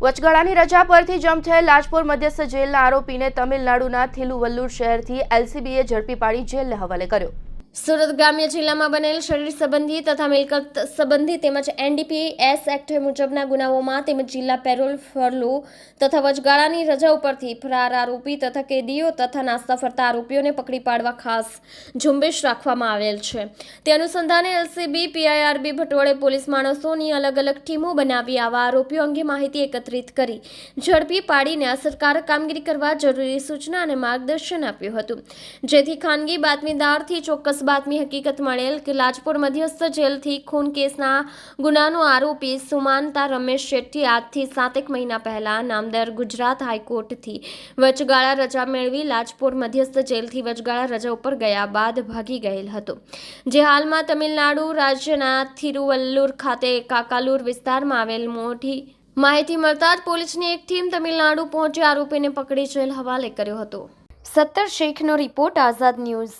વચગાળાની રજા પરથી જમ્પ થયેલ લાજપોર મધ્યસ્થ જેલના આરોપીને તમિલનાડુના થિલુવલ્લુર શહેરથી એલસીબીએ ઝડપી પાડી જેલને હવાલે કર્યો. સુરત ગ્રામ્ય જિલ્લામાં બનેલ શરીર સંબંધી તથા મિલકત સંબંધી તેમજ એનડીપી એસ એક્ટ મુજબના ગુનાઓમાં તેમજ જિલ્લા પેરોલ ફરલો તથા વચગાળાની રજા ઉપરથી ફરાર આરોપી તથા કેદીઓ તથા નાસ્તા ફરતા આરોપીઓને પકડી પાડવા ખાસ ઝુંબેશ રાખવામાં આવેલ છે. તે અનુસંધાને એલસીબી, પીઆઈઆરબી ભટોળે પોલીસ માણસોની અલગ અલગ ટીમો બનાવી આવા આરોપીઓ અંગે માહિતી એકત્રિત કરી, ઝડપી પાડીને અસરકારક કામગીરી કરવા જરૂરી સૂચના અને માર્ગદર્શન આપ્યું હતું. જેથી ખાનગી બાતમીદારથી ચોક્કસ બાતમી હકીકત મળેલ કે લાજપોર મધ્યસ્થ જેલથી ખૂન કેસના ગુનાનો આરોપી સુમાનતા રમેશ શેઠી આજથી સાતેક મહિના પહેલા નામદાર ગુજરાત હાઈકોર્ટથી વચગાળા રજા મેળવી લાજપોર મધ્યસ્થ જેલથી વચગાળા રજા ઉપર ગયા બાદ ભાગી ગયેલ હતો. જે હાલમાં તમિલનાડુ રાજ્યના થિરુવલ્લુર ખાતે કાકાલુર વિસ્તારમાં આવેલ મોટી માહિતી મળતા જ પોલીસની એક ટીમ તમિલનાડુ પહોંચી આરોપીને પકડી જેલ હવાલે કર્યો હતો. સત્તર શેખનો રિપોર્ટ આઝાદ ન્યૂઝ.